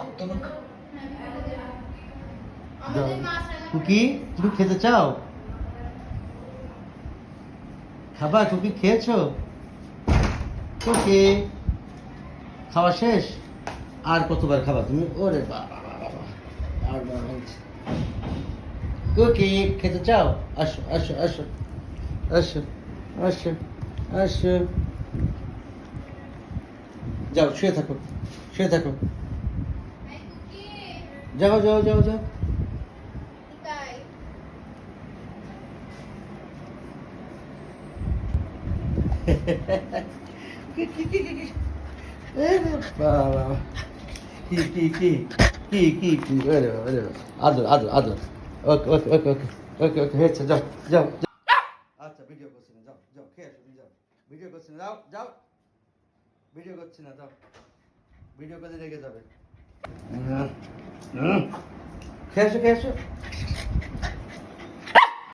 আত্মরক্ষা? কুকি তুমি খেতে চাও? খাবা কুকি খেয়েছো? কুকি খাওয়া শেষ? আর কতবার খাবা তুমি? ওরে বাবা। আর। কুকি খেতে চাও? আসো আসো আসো। আসো আসো আসো। যাও শুয়ে থাকো শুয়ে থাকো। যাও যাও যাও যাও। কি কি কি কি কি? কি কি কি কি কি কি? আরে আরে আদর আদর আদর। ওকে ওকে ওকে ওকে ওকে ওকে হয়েছে যাও যাও যাও। আচ্ছা ভিডিও করছি না যাও যাও খেয়ে আসো যাও। ভিডিও করছি না যাও যাও। ভিডিও করছি না যাও। ভিডিও করে রেখে যাবে। হুম, হুম। খেয়ে আসো খেয়ে আসো